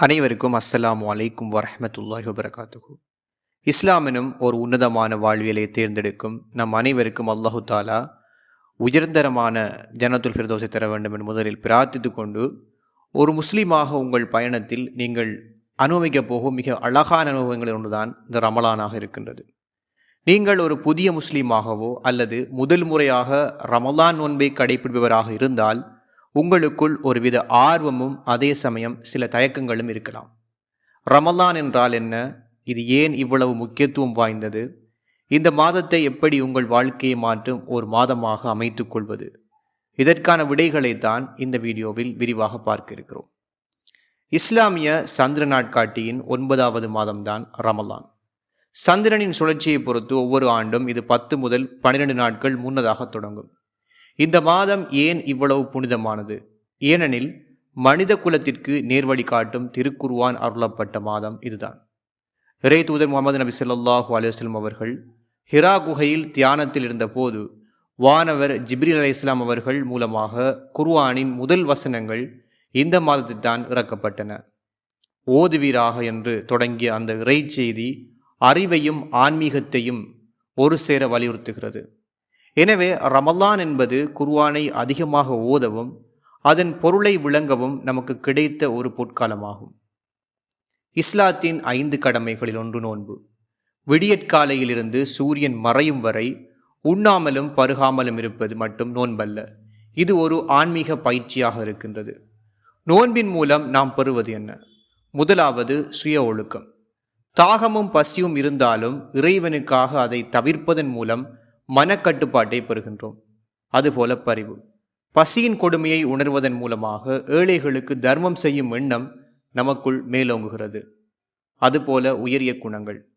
அனைவருக்கும் அஸ்ஸலாமு அலைக்கும் வரமத்துல்லாஹி வபரகாத்துகு இஸ்லாம் எனும் ஒரு உன்னதமான வாழ்வியலை தேர்ந்தெடுக்கும் நம் அனைவருக்கும் அல்லாஹு தாலா உயர்ந்தரமான ஜனத்துல் ஃபிர்தோசை தர வேண்டும் என்று முதலில் பிரார்த்தித்து கொண்டு ஒரு முஸ்லீமாக உங்கள் பயணத்தில் நீங்கள் அனுபவிக்கப் போகும் மிக அழகான அனுபவங்கள் ஒன்றுதான் இந்த ரமலானாக இருக்கின்றது. நீங்கள் ஒரு புதிய முஸ்லீமாகவோ அல்லது முதல் முறையாக ரமலான் நோன்பை கடைபிடிப்பவராக இருந்தால் உங்களுக்குள் ஒருவித ஆர்வமும் அதே சமயம் சில தயக்கங்களும் இருக்கலாம். ரமலான் என்றால் என்ன? இது ஏன் இவ்வளவு முக்கியத்துவம் வாய்ந்தது? இந்த மாதத்தை எப்படி உங்கள் வாழ்க்கையை மாற்றும் ஒரு மாதமாக அமைத்து கொள்வது? இதற்கான விடைகளைத்தான் இந்த வீடியோவில் விரிவாக பார்க்க இருக்கிறோம். இஸ்லாமிய சந்திர நாட்காட்டியின் ஒன்பதாவது மாதம்தான் ரமலான். சந்திரனின் சுழற்சியை பொறுத்து ஒவ்வொரு ஆண்டும் இது பத்து முதல் பன்னிரண்டு நாட்கள் முன்னதாக தொடங்கும். இந்த மாதம் ஏன் இவ்வளவு புனிதமானது? ஏனெனில் மனித குலத்திற்கு நேர்வழி காட்டும் திருக்குருவான் அருளப்பட்ட மாதம் இதுதான். இறை தூதர் முகமது நபி ஸல்லல்லாஹு அலுவலம் அவர்கள் ஹிரா குகையில் தியானத்தில் இருந்தபோது வானவர் ஜிப்ரி அலி இஸ்லாம் அவர்கள் மூலமாக குர்வானின் முதல் வசனங்கள் இந்த மாதத்தில் தான் இறக்கப்பட்டன. ஓதுவீராக என்று தொடங்கிய அந்த இறை செய்தி அறிவையும் ஆன்மீகத்தையும் ஒரு சேர வலியுறுத்துகிறது. எனவே ரமலான் என்பது குர்வானை அதிகமாக ஓதவும் அதன் பொருளை விளங்கவும் நமக்கு கிடைத்த ஒரு பொற்காலமாகும். இஸ்லாத்தின் ஐந்து கடமைகளில் ஒன்று நோன்பு. விடியற்காலையிலிருந்து சூரியன் மறையும் வரை உண்ணாமலும் பருகாமலும் இருப்பது மட்டும் நோன்பல்ல. இது ஒரு ஆன்மீக பயிற்சியாக இருக்கின்றது. நோன்பின் மூலம் நாம் பெறுவது என்ன? முதலாவது சுய ஒழுக்கம். தாகமும் பசியும் இருந்தாலும் இறைவனுக்காக அதை தவிர்ப்பதன் மூலம் மனக்கட்டுப்பாட்டை பெறுகின்றோம். அதுபோல பரிவு. பசியின் கொடுமையை உணர்வதன் மூலமாக ஏழைகளுக்கு தர்மம் செய்யும் எண்ணம் நமக்குள் மேலோங்குகிறது. அதுபோல உயரிய குணங்கள்.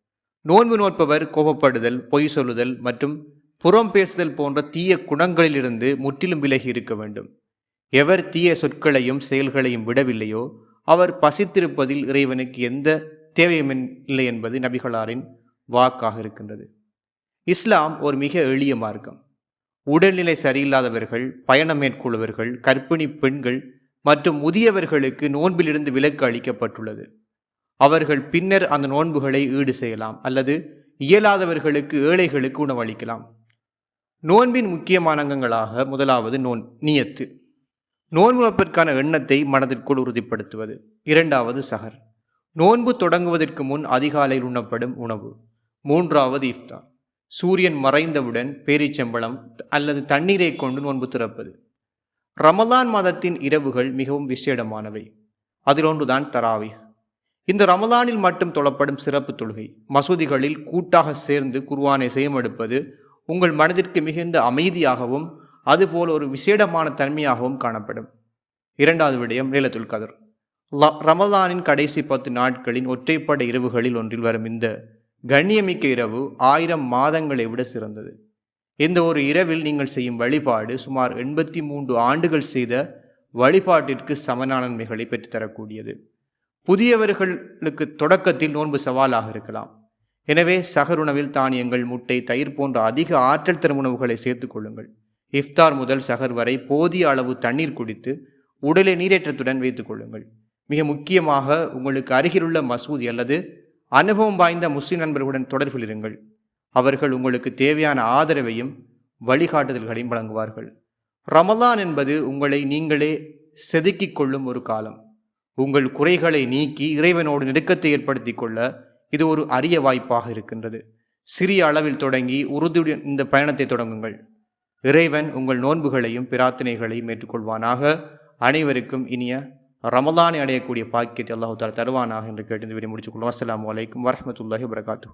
நோன்பு நோற்பவர் கோபப்படுதல் பொய் சொல்லுதல் மற்றும் புறம் பேசுதல் போன்ற தீய குணங்களிலிருந்து முற்றிலும் விலகி இருக்க வேண்டும். எவர் தீய சொற்களையும் செயல்களையும் விடவில்லையோ அவர் பசித்திருப்பதில் இறைவனுக்கு எந்த தேவையும் இல்லை என்பது நபிகளாரின் வாக்காக இருக்கின்றது. இஸ்லாம் ஒரு மிக எளிய மார்க்கம். உடல்நிலை சரியில்லாதவர்கள் பயணம் மேற்கொள்பவர்கள் கர்ப்பிணி பெண்கள் மற்றும் முதியவர்களுக்கு நோன்பிலிருந்து விலக்கு அளிக்கப்பட்டுள்ளது. அவர்கள் பின்னர் அந்த நோன்புகளை ஈடு செய்யலாம் அல்லது இயலாதவர்களுக்கு ஏழைகளுக்கு உணவளிக்கலாம். நோன்பின் முக்கியமான அங்கங்களாக முதலாவது நோன் நியத்து. நோன்பு நோப்பிற்கான எண்ணத்தை மனதிற்குள் உறுதிப்படுத்துவது. இரண்டாவது சஹர். நோன்பு தொடங்குவதற்கு முன் அதிகாலையில் உண்ணப்படும் உணவு. மூன்றாவது இஃப்தார். சூரியன் மறைந்தவுடன் பேரிச்சம்பளம் அல்லது தண்ணீரை கொண்டு நோன்பு திறப்பது. ரமலான் மாதத்தின் இரவுகள் மிகவும் விசேடமானவை. அதில் ஒன்றுதான் தராவி இந்த ரமலானில் மட்டும் தொழப்படும் சிறப்பு தொழுகை. மசூதிகளில் கூட்டாக சேர்ந்து குர்வானை செய்யமெடுப்பது உங்கள் மனதிற்கு மிகுந்த அமைதியாகவும் அதுபோல் ஒரு விசேடமான தன்மையாகவும் காணப்படும். இரண்டாவது விடயம் லேலத்துல் கதர். ரமலானின் கடைசி பத்து நாட்களின் ஒற்றைப்படை இரவுகளில் ஒன்றில் வரும் இந்த கண்ணியமிக்க இரவு ஆயிரம் மாதங்களை விட சிறந்தது. இந்த ஒரு இரவில் நீங்கள் செய்யும் வழிபாடு சுமார் எண்பத்தி மூன்று ஆண்டுகள் செய்த வழிபாட்டிற்கு சமனான நன்மைகளை பெற்றுத்தரக்கூடியது. புதியவர்களுக்கு தொடக்கத்தில் நோன்பு சவாலாக இருக்கலாம். எனவே சகருணவில் தானியங்கள் முட்டை தயிர் போன்ற அதிக ஆற்றல் தரும் உணவுகளை சேர்த்துக் கொள்ளுங்கள். இஃப்தார் முதல் சகர் வரை போதிய அளவு தண்ணீர் குடித்து உடலை நீரேற்றத்துடன் வைத்துக் கொள்ளுங்கள். மிக முக்கியமாக உங்களுக்கு அருகிலுள்ள மசூதி அல்லது அனுபவம் வாய்ந்த முஸ்லிம் நண்பர்களுடன் தொடர்பில் இருங்கள். அவர்கள் உங்களுக்கு தேவையான ஆதரவையும் வழிகாட்டுதல்களையும் வழங்குவார்கள். ரமலான் என்பது உங்களை நீங்களே செதுக்கிக் கொள்ளும் ஒரு காலம். உங்கள் குறைகளை நீக்கி இறைவனோடு நெருக்கத்தை ஏற்படுத்தி கொள்ள இது ஒரு அரிய வாய்ப்பாக இருக்கின்றது. சிறிய அளவில் தொடங்கி உறுதியுடன் இந்த பயணத்தை தொடங்குங்கள். இறைவன் உங்கள் நோன்புகளையும் பிரார்த்தனைகளையும் ஏற்றுக்கொள்வானாக. அனைவருக்கும் இனிய ரமலானை அடையக்கூடிய பாக்கியத்தை அல்லாஹு தாலா தருவானாக என்று கேட்டு இந்த வீடியோ முடிச்சுக்கொள்வோம். அஸ்லாம் வலைக்கம் வரமத்துல்லாஹி வரகாத்து